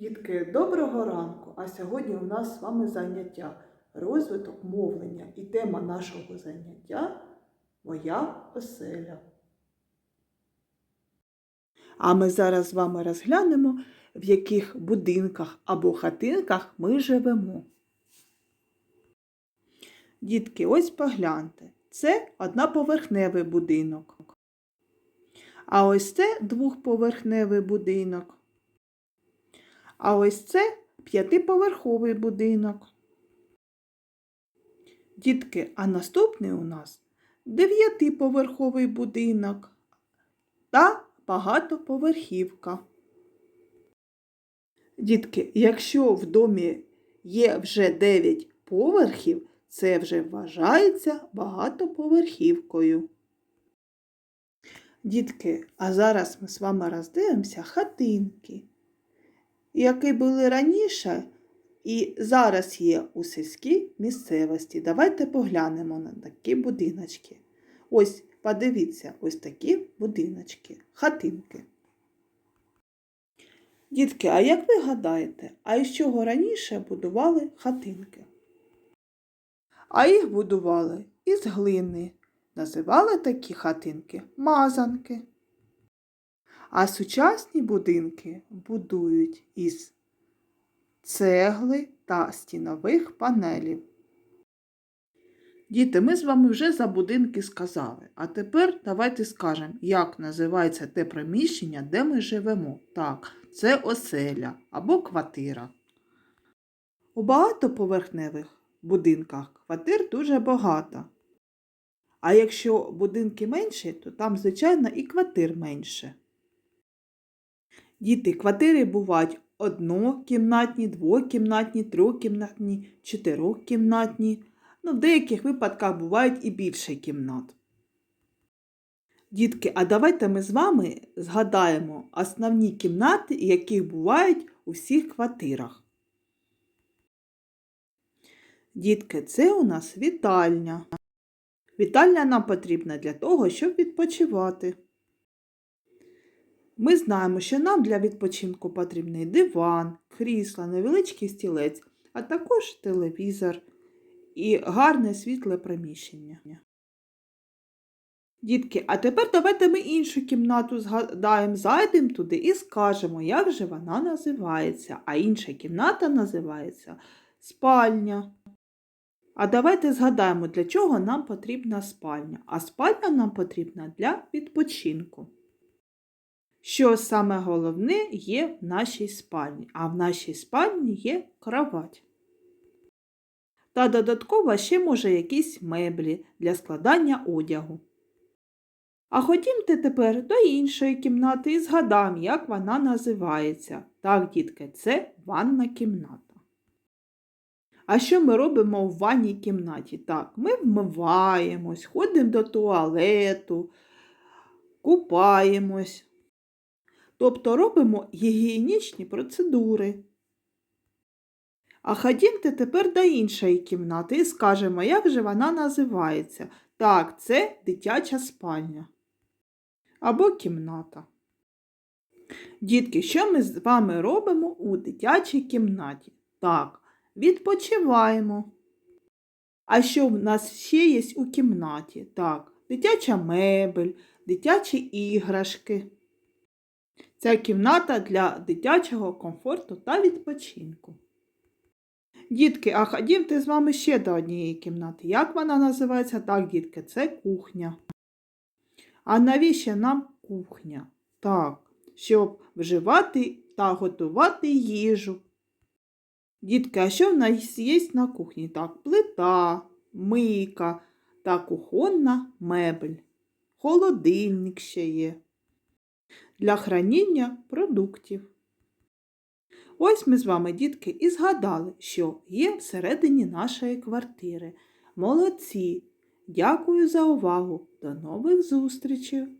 Дітки, доброго ранку! А сьогодні у нас з вами заняття розвиток мовлення і тема нашого заняття Моя оселя. А ми зараз з вами розглянемо, в яких будинках або хатинках ми живемо. Дітки, ось погляньте. Це одноповерхневий будинок. А ось це двохповерхневий будинок. А ось це п'ятиповерховий будинок. Дітки, а наступний у нас дев'ятиповерховий будинок та багатоповерхівка. Дітки, якщо в домі є вже 9 поверхів, це вже вважається багатоповерхівкою. Дітки, а зараз ми з вами роздивимося хатинки які були раніше і зараз є у сільській місцевості. Давайте поглянемо на такі будиночки. Ось, подивіться, ось такі будиночки, хатинки. Дітки, а як ви гадаєте, а із чого раніше будували хатинки? А їх будували із глини. Називали такі хатинки мазанки. А сучасні будинки будують із цегли та стінових панелів. Діти, ми з вами вже за будинки сказали. А тепер давайте скажемо, як називається те приміщення, де ми живемо. Так, це оселя або квартира. У багатоповерхневих будинках квартир дуже багато. А якщо будинки менші, то там, звичайно, і квартир менше. Діти, квартири бувають однокімнатні, двокімнатні, трьохкімнатні, чотирьохкімнатні. Ну, в деяких випадках бувають і більше кімнат. Дітки, а давайте ми з вами згадаємо основні кімнати, які бувають у всіх квартирах. Дітки, це у нас вітальня. Вітальня нам потрібна для того, щоб відпочивати. Ми знаємо, що нам для відпочинку потрібний диван, крісло, невеличкий стілець, а також телевізор і гарне світле приміщення. Дітки, а тепер давайте ми іншу кімнату згадаємо, зайдемо туди і скажемо, як же вона називається. А інша кімната називається спальня. А давайте згадаємо, для чого нам потрібна спальня. А спальня нам потрібна для відпочинку що саме головне є в нашій спальні, а в нашій спальні є кровать. Та додатково ще може якісь меблі для складання одягу. А ходімте тепер до іншої кімнати і згадаємо, як вона називається. Так, дітки, це ванна кімната. А що ми робимо в ванній кімнаті? Так, ми вмиваємось, ходимо до туалету, купаємось. Тобто робимо гігієнічні процедури. А ходімте тепер до іншої кімнати і скажемо, як же вона називається. Так, це дитяча спальня або кімната. Дітки, що ми з вами робимо у дитячій кімнаті? Так, відпочиваємо. А що в нас ще є у кімнаті? Так, дитяча мебель, дитячі іграшки. Ця кімната для дитячого комфорту та відпочинку. Дітки, а ходімте з вами ще до однієї кімнати. Як вона називається? Так, дітки, це кухня. А навіщо нам кухня? Так, щоб вживати та готувати їжу. Дітки, а що в нас є на кухні? Так, плита, мийка та кухонна мебель. Холодильник ще є для храніння продуктів. Ось ми з вами, дітки, і згадали, що є всередині нашої квартири. Молодці! Дякую за увагу! До нових зустрічей!